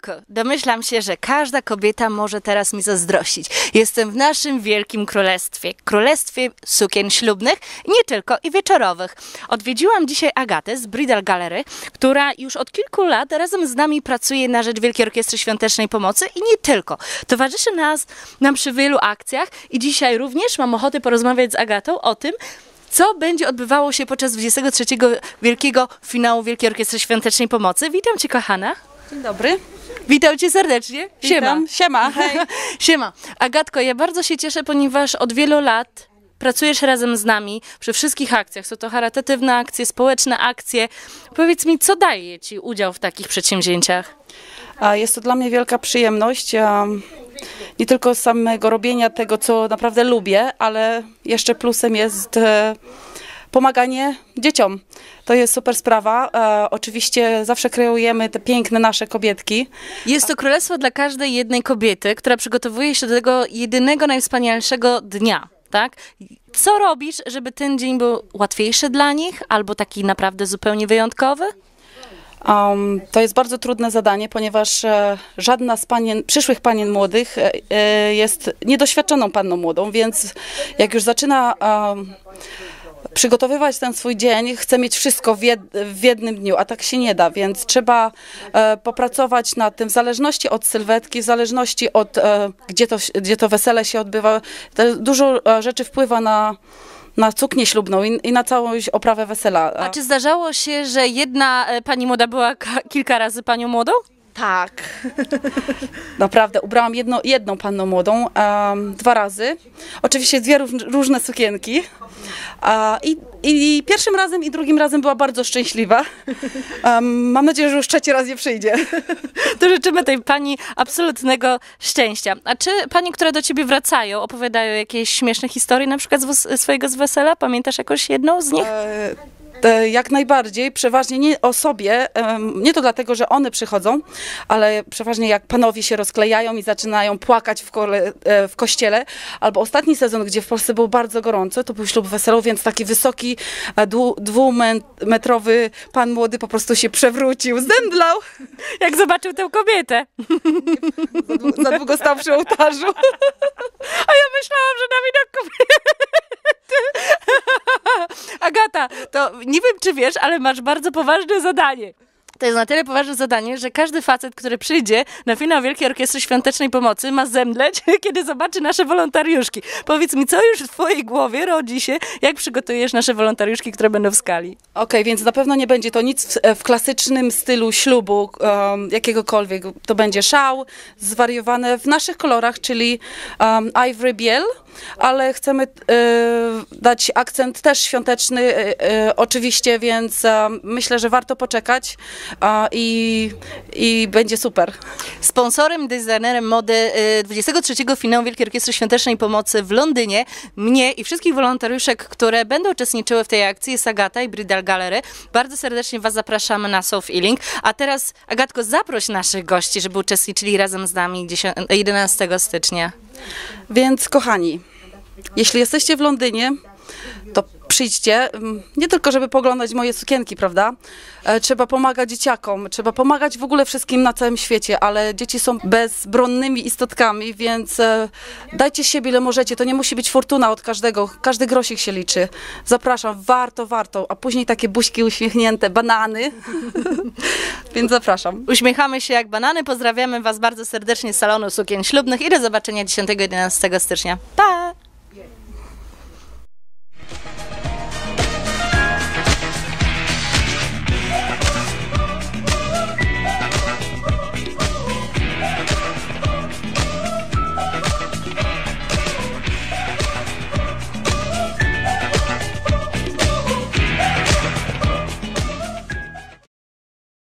kuku, domyślam się, że każda kobieta może teraz mi zazdrościć. Jestem w naszym wielkim królestwie, królestwie sukien ślubnych nie tylko, i wieczorowych. Odwiedziłam dzisiaj Agatę z Bridal Gallery, która już od kilku lat razem z nami pracuje na rzecz Wielkiej Orkiestry Świątecznej Pomocy i nie tylko. Towarzyszy nas nam przy wielu akcjach i dzisiaj również mam ochotę porozmawiać z Agatą o tym, co będzie odbywało się podczas 23 wielkiego finału Wielkiej Orkiestry Świątecznej Pomocy. Witam Cię, kochana. Dzień dobry. Witam Cię serdecznie. Siema. Witam. Siema. Hej. Siema. Agatko, ja bardzo się cieszę, ponieważ od wielu lat pracujesz razem z nami przy wszystkich akcjach. Są to charytatywne akcje, społeczne akcje. Powiedz mi, co daje Ci udział w takich przedsięwzięciach? A Jest to dla mnie wielka przyjemność. Nie tylko samego robienia tego, co naprawdę lubię, ale jeszcze plusem jest e, pomaganie dzieciom. To jest super sprawa. E, Oczywiście zawsze kreujemy te piękne nasze kobietki. Jest to królestwo dla każdej jednej kobiety, która przygotowuje się do tego jedynego, najwspanialszego dnia. Tak? Co robisz, żeby ten dzień był łatwiejszy dla nich, albo taki naprawdę zupełnie wyjątkowy? Um, to jest bardzo trudne zadanie, ponieważ e, żadna z panien, przyszłych panien młodych e, e, jest niedoświadczoną panną młodą, więc jak już zaczyna um, przygotowywać ten swój dzień, chce mieć wszystko w, jed, w jednym dniu, a tak się nie da, więc trzeba e, popracować nad tym w zależności od sylwetki, w zależności od e, gdzie, to, gdzie to wesele się odbywa. To dużo e, rzeczy wpływa na, na suknię ślubną i, i na całą oprawę wesela. A czy zdarzało się, że jedna e, pani młoda była ka- kilka razy panią młodą? Tak. Naprawdę, ubrałam jedno, jedną panną młodą em, dwa razy. Oczywiście dwie róż, różne sukienki. I, I pierwszym razem i drugim razem była bardzo szczęśliwa. Mam nadzieję, że już trzeci raz nie przyjdzie. To życzymy tej pani absolutnego szczęścia. A czy pani, które do ciebie wracają, opowiadają jakieś śmieszne historie, na przykład z swojego z wesela? Pamiętasz jakąś jedną z nich? E, Jak najbardziej, przeważnie nie o sobie, nie to dlatego, że one przychodzą, ale przeważnie jak panowie się rozklejają i zaczynają płakać w, kole, e, w kościele, albo ostatni sezon, gdzie w Polsce było bardzo gorąco, to był ślub weselu, więc taki wysoki, e, dwu- dwumetrowy pan młody po prostu się przewrócił, zemdlał, Jak zobaczył tę kobietę. za długo stał przy ołtarzu. A ja myślałam, że na widok kobiety. Agata, to nie wiem, czy wiesz, ale masz bardzo poważne zadanie. To jest na tyle poważne zadanie, że każdy facet, który przyjdzie na finał Wielkiej Orkiestry Świątecznej Pomocy ma zemdleć, kiedy zobaczy nasze wolontariuszki. Powiedz mi, co już w twojej głowie rodzi się, jak przygotujesz nasze wolontariuszki, które będą w skali? Okej, więc na pewno nie będzie to nic w, w klasycznym stylu ślubu um, jakiegokolwiek. To będzie szał, zwariowane w naszych kolorach, czyli um, ivory biel, ale chcemy e, dać akcent też świąteczny e, e, oczywiście, więc myślę, że warto poczekać i, i będzie super. Sponsorem, designerem mody y, 23 finału Wielkiej Orkiestry Świątecznej Pomocy w Londynie, mnie i wszystkich wolontariuszek, które będą uczestniczyły w tej akcji jest Agata i Bridal Gallery. Bardzo serdecznie Was zapraszamy na Soft Ealing. A teraz, Agatko, zaproś naszych gości, żeby uczestniczyli razem z nami 10, 11 stycznia. Więc kochani, jeśli jesteście w Londynie, to przyjdźcie, mm, nie tylko żeby poglądać moje sukienki, prawda? E, Trzeba pomagać dzieciakom, trzeba pomagać w ogóle wszystkim na całym świecie, ale dzieci są bezbronnymi istotkami, więc e, dajcie siebie ile możecie. To nie musi być fortuna od każdego, każdy grosik się liczy. Zapraszam, warto, warto, a później takie buźki uśmiechnięte, banany. więc zapraszam. Uśmiechamy się jak banany, pozdrawiamy Was bardzo serdecznie z salonu sukien ślubnych i do zobaczenia 10-11 stycznia. Pa!